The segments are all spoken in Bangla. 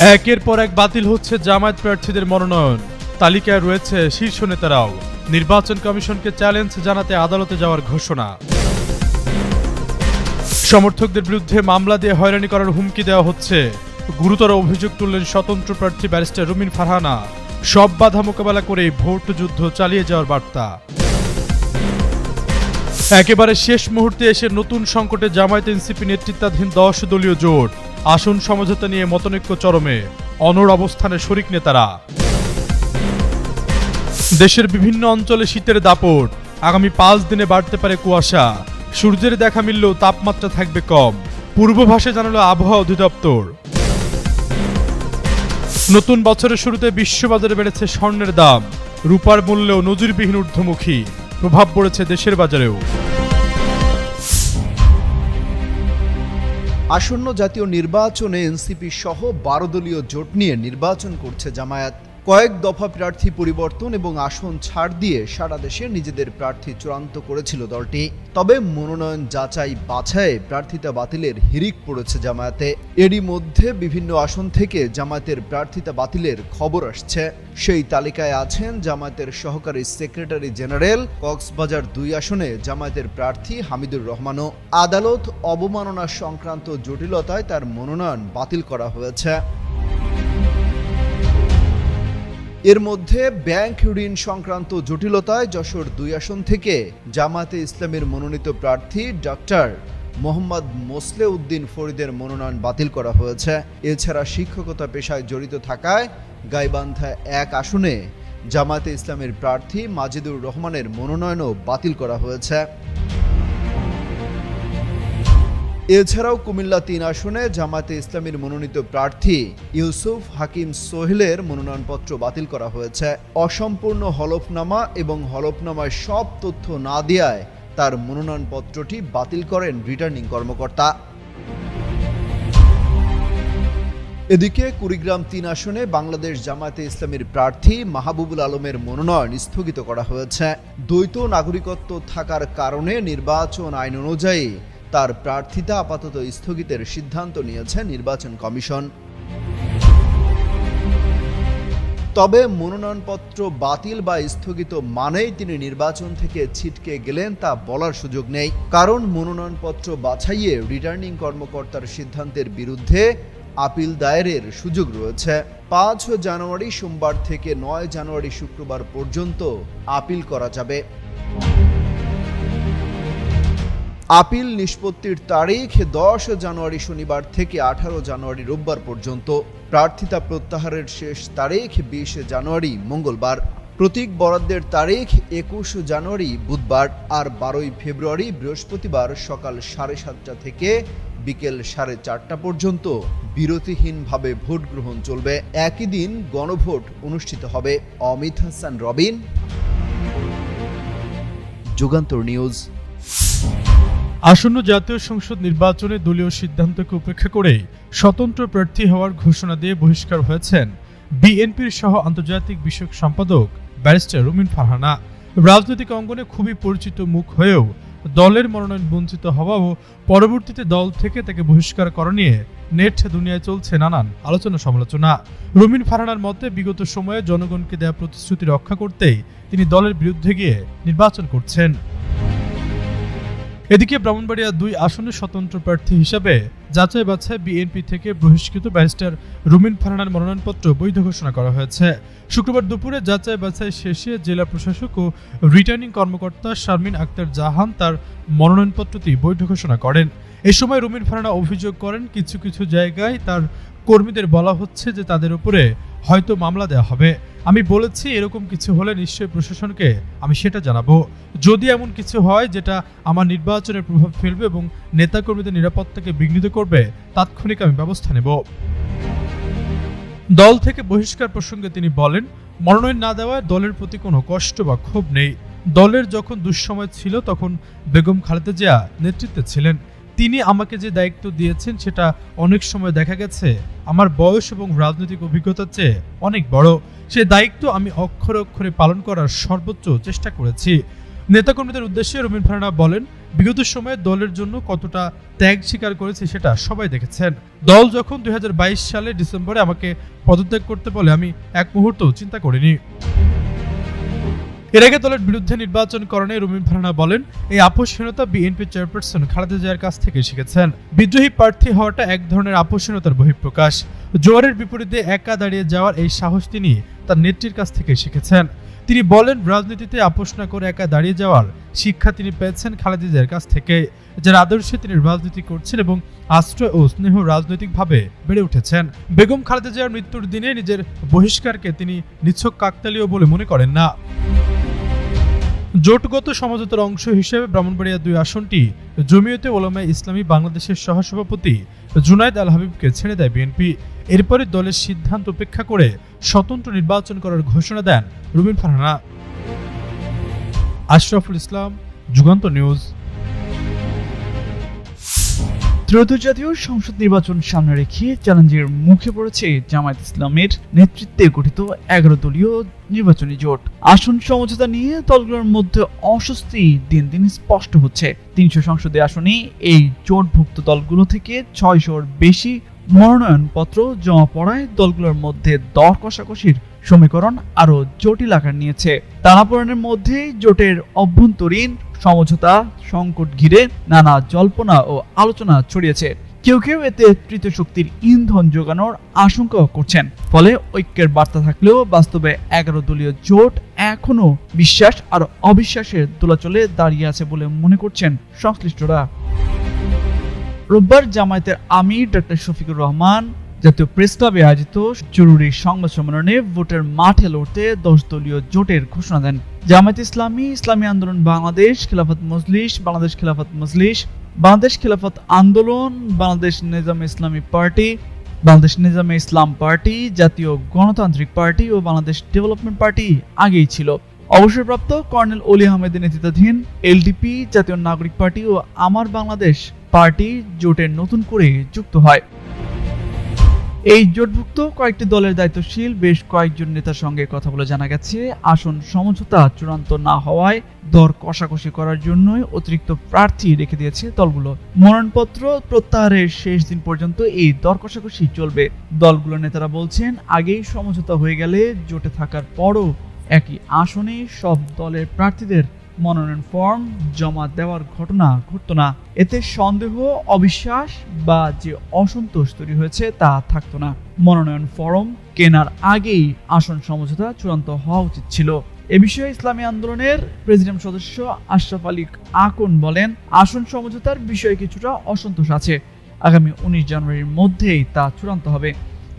একের পর এক বাতিল হচ্ছে জামায়াত প্রার্থীদের মনোনয়ন। তালিকায় রয়েছে শীর্ষ নেতারাও। নির্বাচন কমিশনকে চ্যালেঞ্জ জানাতে আদালতে যাওয়ার ঘোষণা। সমর্থকদের বিরুদ্ধে মামলা দিয়ে হয়রানি করার হুমকি দেওয়া হচ্ছে। গুরুতর অভিযোগ তুললেন স্বতন্ত্র প্রার্থী ব্যারিস্টার রুমিন ফারহানা। সব বাধা মোকাবেলা করে ভোট যুদ্ধ চালিয়ে যাওয়ার বার্তা। একেবারে শেষ মুহূর্তে এসে নতুন সংকটে জামায়াত এনসিপি নেতৃত্বাধীন দশ দলীয় জোট। আসন সমঝোতা নিয়ে মতনৈক্য চরমে। অনড় অবস্থানে শরিক নেতারা। দেশের বিভিন্ন অঞ্চলে শীতের দাপট। আগামী পাঁচ দিনে বাড়তে পারে কুয়াশা। সূর্যের দেখা মিললেও তাপমাত্রা থাকবে কম। পূর্বভাসে জানালো আবহাওয়া অধিদপ্তর। নতুন বছরের শুরুতে বিশ্ববাজারে বেড়েছে স্বর্ণের দাম। রূপার মূল্যেও নজিরবিহীন ঊর্ধ্বমুখী। প্রভাব পড়েছে দেশের বাজারেও। আসন্ন জাতীয় নির্বাচনে এনসিপি সহ বারো দলীয় জোট নিয়ে নির্বাচন করছে জামায়াত। কয়েক দফা প্রার্থী পরিবর্তন এবং আসন ছাড় দিয়ে সারা দেশে নিজেদের প্রার্থী চূড়ান্ত করেছিল দলটি। তবে মনোনয়ন যাচাই বাছাই প্রার্থিতা বাতিলের হিরিক পড়েছে জামায়াতে। এরই মধ্যে বিভিন্ন আসন থেকে জামায়াতের প্রার্থিতা বাতিলের খবর আসছে। সেই তালিকায় আছেন জামায়াতের সহকারী সেক্রেটারি জেনারেল, কক্সবাজার দুই আসনে জামায়াতের প্রার্থী হামিদুর রহমানও। আদালত অবমাননা সংক্রান্ত জটিলতায় তার মনোনয়ন বাতিল করা হয়েছে। এর মধ্যে ব্যাংক ঋণ সংক্রান্ত জটিলতায় যশোর দুই আসন থেকে জামাতে ইসলামের মনোনীত প্রার্থী ডক্টর মোহাম্মদ মোসলে উদ্দিন ফরিদের মনোনয়ন বাতিল করা হয়েছে। এছাড়া শিক্ষকতা পেশায় জড়িত থাকায় গাইবান্ধা এক আসনে জামাতে ইসলামের প্রার্থী মাজিদুর রহমানের মনোনয়নও বাতিল করা হয়েছে। এছাড়াও কুমিল্লা তিন আসনে জামাতে ইসলামীর মনোনীত প্রার্থী ইউসুফ হাকিম সোহেলের মনোনয়নপত্র বাতিল করা হয়েছে। অসম্পূর্ণ হলফনামা এবং হলফনামায় সব তথ্য না দেওয়ায় তার মনোনয়নপত্রটি বাতিল করেন রিটার্নিং কর্মকর্তা। এদিকে কুড়িগ্রাম তিন আসনে বাংলাদেশ জামায়াতে ইসলামীর প্রার্থী মাহবুবুল আলমের মনোনয়ন স্থগিত করা হয়েছে। দ্বৈত নাগরিকত্ব থাকার কারণে নির্বাচন আইন অনুযায়ী তার প্রার্থিতা আপাতত স্থগিতের সিদ্ধান্ত নিয়েছে নির্বাচন কমিশন। তবে মনোনয়নপত্র বাতিল বা স্থগিত মানেই তিনি নির্বাচন থেকে ছিটকে গেলেন তা বলার সুযোগ নেই। কারণ মনোনয়নপত্র বাছাইয়ে রিটার্নিং কর্মকর্তার সিদ্ধান্তের বিরুদ্ধে আপিল দায়েরের সুযোগ রয়েছে। পাঁচ জানুয়ারি সোমবার থেকে নয় জানুয়ারি শুক্রবার পর্যন্ত আপিল করা যাবে। আপিল নিষ্পত্তির তারিখ দশ জানুয়ারি শনিবার থেকে আঠারো জানুয়ারি রোববার পর্যন্ত। প্রার্থিতা প্রত্যাহারের শেষ তারিখ বিশ জানুয়ারি মঙ্গলবার। প্রতীক বরাদ্দের তারিখ একুশ জানুয়ারি বুধবার আর বারোই ফেব্রুয়ারি বৃহস্পতিবার সকাল সাড়ে সাতটা থেকে বিকেল সাড়ে চারটা পর্যন্ত। বিরতিহীনভাবে ভোট গ্রহণ চলবে। একই দিন গণভোট অনুষ্ঠিত হবে। অমিত হাসান, রবিন। যুগান্তর নিউজ। আসন্ন জাতীয় সংসদ নির্বাচনে দলীয় সিদ্ধান্তকে উপেক্ষা করে স্বতন্ত্র প্রার্থী হওয়ার ঘোষণা দিয়ে বহিষ্কার হয়েছেন বিএনপির সহ আন্তর্জাতিক বিষয়ক সম্পাদক ব্যারিস্টার রুমিন ফারহানা। রাজনৈতিক অঙ্গনে খুবই পরিচিত মুখ হয়েও দলের মনোনয়ন বঞ্চিত হওয়াও পরবর্তীতে দল থেকে তাকে বহিষ্কার করা নিয়ে নেট দুনিয়ায় চলছে নানান আলোচনা সমালোচনা। রুমিন ফারহানার মতে, বিগত সময়ে জনগণকে দেয়া প্রতিশ্রুতি রক্ষা করতেই তিনি দলের বিরুদ্ধে গিয়ে নির্বাচন করছেন। এদিকে ব্রাহ্মণবাড়িয়া দুই আসনের স্বতন্ত্র প্রার্থী হিসেবে যাচাই বাছাই বিএনপি থেকে বহিষ্কৃত ব্যারিস্টার রুমিন ফারহানার মনোনয়নপত্র বৈধ ঘোষণা করা হয়েছে। শুক্রবার দুপুরে যাচাই বাছাই শেষে জেলা প্রশাসক ও রিটার্নিং কর্মকর্তা শারমিন আক্তার জাহান তার মনোনয়নপত্রটি বৈধ ঘোষণা করেন। এ সময় রুমিন ফারহানা অভিযোগ করেন, কিছু কিছু জায়গায় তার কর্মীদের বলা হচ্ছে যে তাদের উপরে হয়তো মামলা দেওয়া হবে। আমি বলেছি, এরকম কিছু হলে নিশ্চয়ই প্রশাসনকে আমি সেটা জানাব। যদি এমন কিছু হয় যেটা আমার নির্বাচনে প্রভাব ফেলবে এবং নেতাকর্মীদের নিরাপত্তাকে বিঘ্নিত করবে, তাৎক্ষণিক আমি ব্যবস্থা নেব। দল থেকে বহিষ্কার প্রসঙ্গে তিনি বলেন, মনোনয়ন না দেওয়ায় দলের প্রতি কোনো কষ্ট বা ক্ষোভ নেই। দলের যখন দুঃসময় ছিল, তখন বেগম খালেদা জিয়া নেতৃত্বে ছিলেন। তিনি আমাকে যে দায়িত্ব দিয়েছেন সেটা অনেক সময় দেখা গেছে। আমার বয়স এবং রাজনৈতিক অভিজ্ঞতার চেয়ে অনেক বড়। সে দায়িত্ব আমি অক্ষরে অক্ষরে পালন করার সর্বোচ্চ চেষ্টা করেছি। নেতাকর্মীদের উদ্দেশ্যে রবীন্দ্র ফারানা বলেন, বিগত সময়ে দলের জন্য কতটা ত্যাগ স্বীকার করেছে সেটা সবাই দেখেছেন। দল যখন দুই হাজার বাইশ সালে ডিসেম্বরে আমাকে পদত্যাগ করতে বলে, আমি এক মুহূর্ত চিন্তা করিনি। এর আগে দলের বিরুদ্ধে নির্বাচন করণে রুমিন ফারহানা বলেন, এই আপোষহীনতা বিএনপি চেয়ারপারসন খালেদা জিয়ার কাছ থেকে শিখেছেন। বিদ্রোহী প্রার্থী হওয়াটা এক ধরনের আপোষহীনতার বহিঃপ্রকাশ। জোয়ারের বিপরীতে একা দাঁড়িয়ে যাওয়ার এই সাহস তিনি তার নেত্রীর কাছ থেকে শিখেছেন। তিনি বলেন, রাজনীতিতে আপোষ না করে একা দাঁড়িয়ে যাওয়ার শিক্ষা তিনি পেয়েছেন খালেদা জিয়ার কাছ থেকে, যার আদর্শে তিনি রাজনীতি করছেন এবং আশ্রয় ও স্নেহ রাজনৈতিকভাবে বেড়ে উঠেছেন। বেগম খালেদা জিয়ার মৃত্যুর দিনে নিজের বহিষ্কারকে তিনি নিছক কাকতালীয় বলে মনে করেন না। জোটগত সমঝোতার অংশ হিসেবে ব্রাহ্মণবাড়িয়া দুই আসনটি জমিয়তে ওলামায় ইসলামী বাংলাদেশের সহসভাপতি জুনায়দ আল হাবিবকে ছেড়ে দেয় বিএনপি। এরপরে দলের সিদ্ধান্ত উপেক্ষা করে স্বতন্ত্র নির্বাচন করার ঘোষণা দেন রুবিন ফারহানা। আশরাফুল ইসলাম, যুগান্ত নিউজ। ত্রয়োদশ জাতীয় সংসদ নির্বাচন সামনে রেখে চ্যালেঞ্জের মুখে পড়েছে জামায়াত ইসলামের নেতৃত্বে গঠিত এগারো দলীয় নির্বাচনী জোট। আসন সমঝোতা নিয়ে দলগুলোর মধ্যে অস্বস্তি দিন দিন স্পষ্ট হচ্ছে। তিনশো সংসদীয় আসনে এই জোটভুক্ত দলগুলো থেকে ছয়শোর বেশি মনোনয়নপত্র জমা পড়ায় দলগুলোর মধ্যে দর কষাকষির সমীকরণ আরও জটিল আকার নিয়েছে। টানাপোড়েনের মধ্যে জোটের অভ্যন্তরীণ সমঝোতা সংকট ঘিরে নানা জল্পনা ও আলোচনা ছড়িয়েছে। কেউ কেউ এতে তৃতীয় শক্তির ইন্ধন যোগানোর আশঙ্কা করছেন। ফলে ঐক্যের বার্তা থাকলেও বাস্তবে এগারো দলীয় জোট এখনও বিশ্বাস আর অবিশ্বাসের দোলাচলে দাঁড়িয়ে আছে বলে মনে করছেন সংশ্লিষ্টরা। রোববার জামায়াতের আমির ডক্টর শফিকুর রহমান জাতীয় প্রেস ক্লাবে আয়োজিত জরুরি সংবাদ সম্মেলনে ভোটের মাঠে লড়তে দশ দলীয় জোটের ঘোষণা দেন। জামায়াত ইসলামী ইসলামী আন্দোলন বাংলাদেশ, খেলাফত মজলিস, বাংলাদেশ খেলাফত মজলিস, বাংলাদেশ খেলাফত আন্দোলন, Bangladesh Nizam Islami party, Bangladesh নিজামে Islam party, Jatiya Ganatantrik party ও বাংলাদেশ ডেভেলপমেন্ট পার্টি আগেই ছিল। অবসরপ্রাপ্ত কর্নেল অলি আহমেদের নেতৃত্বাধীন এলডিপি, জাতীয় নাগরিক পার্টি ও আমার বাংলাদেশ পার্টি জোটের নতুন করে যুক্ত হয়। এই জোটভুক্ত কয়েকটি দলের দায়িত্বশীল, বেশ কয়েকজন নেতার সঙ্গে কথা বলে জানা গেছে, আসন সমঝোতা চূড়ান্ত না হওয়ায় দর কষাকষি করার জন্যই অতিরিক্ত প্রার্থী রেখে দিয়েছে দলগুলো। মনোনয়নপত্র প্রত্যাহারের শেষ দিন পর্যন্ত এই দর কষাকষি চলবে। দলগুলোর নেতারা বলছেন, আগেই সমঝোতা হয়ে গেলে জোটে থাকার পরও একই আসনে সব দলের প্রার্থীদের মনোনয়ন ফর্ম জমা দেওয়ার ঘটনা ঘটতো না। এতে সন্দেহ, অবিশ্বাস বা যে অসন্তোষ তৈরি হয়েছে তা থাকতো না। মনোনয়ন ফর্ম কেনার আগেই আসন সমঝোতা চূড়ান্ত হওয়া উচিত ছিল। এ বিষয়ে ইসলামী আন্দোলনের প্রেসিডেন্ট সদস্য আশরাফ আলী আকন বলেন, আসন সমঝোতার বিষয়ে কিছুটা অসন্তোষ আছে। আগামী উনিশ জানুয়ারির মধ্যেই তা চূড়ান্ত হবে।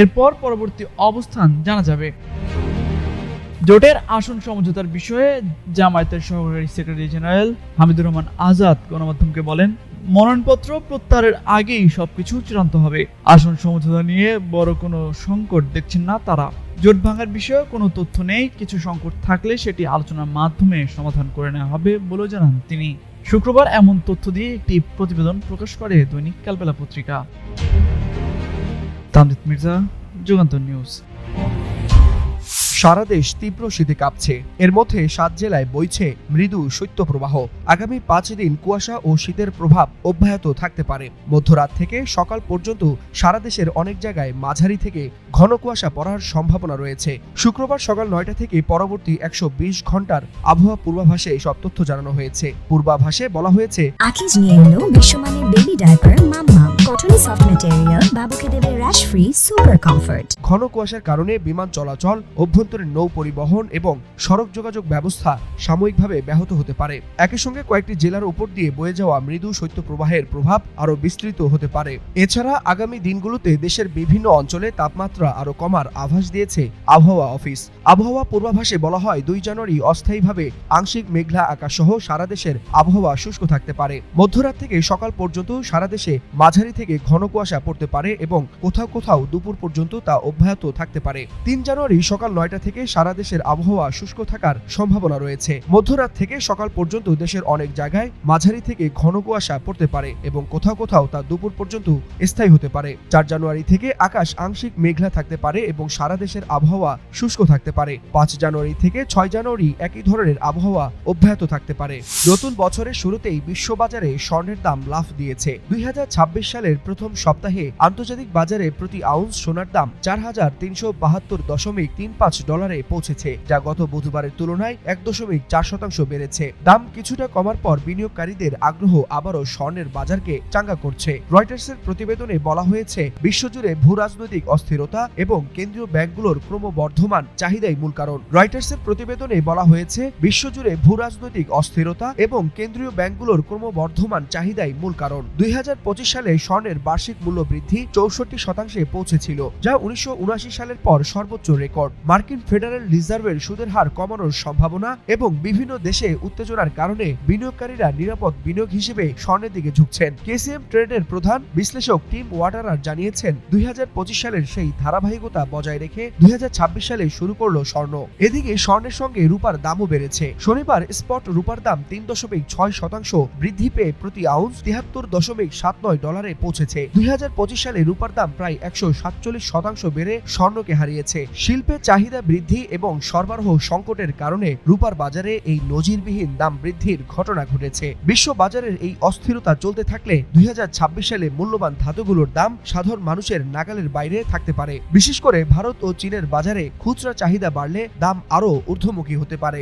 এরপর পরবর্তী অবস্থান জানা যাবে। জোটের আসন সমঝোতার বিষয়ে জামায়াতের সহকারী সেক্রেটারি জেনারেল হামিদুর রহমান আজাদ গণমাধ্যমকে বলেন, মনোনয়নপত্র প্রত্যাহারের আগেই সবকিছু চূড়ান্ত হবে। আসন সমঝোতা নিয়ে বড় কোনো সংকট দেখছেন না তারা। জোট ভাঙার বিষয়ে কোনো তথ্য নেই, কিছু সংকট থাকলে সেটি আলোচনার মাধ্যমে সমাধান করে নেওয়া হবে বলেও জানান তিনি। শুক্রবার এমন তথ্য দিয়ে একটি প্রতিবেদন প্রকাশ করে দৈনিক কালবেলা পত্রিকা। তামজিদ মির্জা, যুগান্তর নিউজ। সারা দেশ তীব্র শীতে কাঁপছে। এর মধ্যে সাত জেলায় বইছে মৃদু শৈত্যপ্রবাহ। আগামী পাঁচ দিন কুয়াশা ও শীতের প্রভাব অব্যাহত থাকতে পারে। মধ্যরাত থেকে সকাল পর্যন্ত সারা দেশের অনেক জায়গায় মাঝারি থেকে ঘন কুয়াশা পড়ার সম্ভাবনা রয়েছে। শুক্রবার সকাল নয়টা থেকে পরবর্তী একশো বিশ ঘণ্টার আবহাওয়া পূর্বাভাসে সব তথ্য জানানো হয়েছে। পূর্বাভাসে বলা হয়েছে আকিজ নিয়ে এলো বিশ্বমানের baby diaper Mammam cottony soft material বাবুকে দেবে র্যাশ ফ্রি সুপার কমফর্ট ঘন কুয়াশার কারণে বিমান চলাচল, অভ্যন্তরীণ নৌ পরিবহন এবং সড়ক যোগাযোগ ব্যবস্থা সাময়িকভাবে ব্যাহত হতে পারে। একই সঙ্গে কয়েকটি জেলার উপর দিয়ে বয়ে যাওয়া মৃদু শৈত্যপ্রবাহের প্রভাব আরও বিস্তৃত হতে পারে। এছাড়া আগামী দিনগুলোতে দেশের বিভিন্ন অঞ্চলে তাপমাত্রা আরও কমার আভাস দিয়েছে আবহাওয়া অফিস। আবহাওয়া পূর্বাভাসে বলা হয়, দুই জানুয়ারি অস্থায়ীভাবে আংশিক মেঘলা আকাশ সহ সারা দেশের আবহাওয়া শুষ্ক থাকতে পারে। মধ্যরাত থেকে সকাল পর্যন্ত সারা দেশে মাঝারি থেকে ঘন কুয়াশা পড়তে পারে এবং কোথাও কোথাও দুপুর পর্যন্ত তা অব্যাহত থাকতে পারে। তিন জানুয়ারি সকাল নয়টা থেকে সারা দেশের আবহাওয়া শুষ্ক থাকার সম্ভাবনা রয়েছে। মধ্যরাত থেকে সকাল পর্যন্ত দেশের অনেক জায়গায় মাঝারি থেকে ঘন কুয়াশা পড়তে পারে এবং কোথাও কোথাও তা দুপুর পর্যন্ত স্থায়ী হতে পারে। চার জানুয়ারি থেকে আকাশ আংশিক মেঘলা থাকতে পারে এবং সারা দেশের আবহাওয়া শুষ্ক থাকতে পারে। পারে। পাঁচ জানুয়ারি থেকে ছয় জানুয়ারি একই ধরনের আবহাওয়া অব্যাহত থাকতে পারে। নতুন বছরের শুরুতেই বিশ্ববাজারে স্বর্ণের দাম লাফ দিয়েছে। দুই সালের প্রথম সপ্তাহে আন্তর্জাতিক বাজারে প্রতি আউন্স সোনার দাম চার হাজার তিনশো বাহাত্তর দশমিক তিন পাঁচ ডলারে পৌঁছেছে, যা গত বুধবারের তুলনায় এক দশমিক চার শতাংশ বেড়েছে। দাম কিছুটা কমার পর বিনিয়োগকারীদের আগ্রহ আবারও স্বর্ণের বাজারকে চাঙ্গা করছে। রয়টার্সের প্রতিবেদনে বলা হয়েছে, বিশ্বজুড়ে ভূ রাজনৈতিক অস্থিরতা এবং কেন্দ্রীয় ব্যাংকগুলোর ক্রমবর্ধমান চাহিদাই মূল কারণ। রয়টার্সের প্রতিবেদনে বলা হয়েছে, বিশ্বজুড়ে ভূ রাজনৈতিক অস্থিরতা এবং কেন্দ্রীয় ব্যাংকগুলোর ক্রমবর্ধমান চাহিদাই মূল কারণ। দুই হাজার পঁচিশ সালে স্বর্ণের বার্ষিক মূল্য বৃদ্ধি চৌষট্টি শতাংশে পৌঁছেছিল, যা উনিশশো সালের পর সর্বোচ্চ রেকর্ড। মার্কিন ফেডারেল রিজার্ভের সুদের হার কমানোর সম্ভাবনা এবং বিভিন্ন দেশে উত্তেজনার কারণে বিনিয়োগকারীরা নিরাপদ বিনিয়োগ হিসেবে স্বর্ণের দিকে ঝুঁকছেন। কেসিএম ট্রেডের প্রধান বিশ্লেষক টিম ওয়াটারার জানিয়েছেন, দুই হাজার পঁচিশ সালের সেই ধারাবাহিকতা বজায় রেখে দুই হাজার ছাব্বিশ সালে শুরু করল স্বর্ণ। এদিকে স্বর্ণের সঙ্গে রূপার দামও বেড়েছে। শনিবার স্পট রূপার দাম তিন দশমিক ছয় শতাংশ বৃদ্ধি পেয়ে প্রতি আউন্স তিয়াত্তর দশমিক সাত নয় ডলারে পৌঁছেছে। দুই হাজার পঁচিশ সালে রূপার দাম প্রায় একশো সাতচল্লিশ শতাংশ বেড়ে স্বর্ণকে হারিয়েছে। শিল্পের চাহিদা বৃদ্ধি এবং সরবরাহ সংকটের কারণে রূপার বাজারে এই নজিরবিহীন দাম বৃদ্ধির ঘটনা ঘটেছে। বিশ্ব বাজারের এই অস্থিরতা চলতে থাকলে দুই হাজার ছাব্বিশ সালে মূল্যবান ধাতুগুলোর দাম সাধারণ মানুষের নাগালের বাইরে থাকতে পারে। বিশেষ করে ভারত ও চীনের বাজারে খুচরা চাহিদা বাড়লে দাম আরও ঊর্ধ্বমুখী হতে পারে।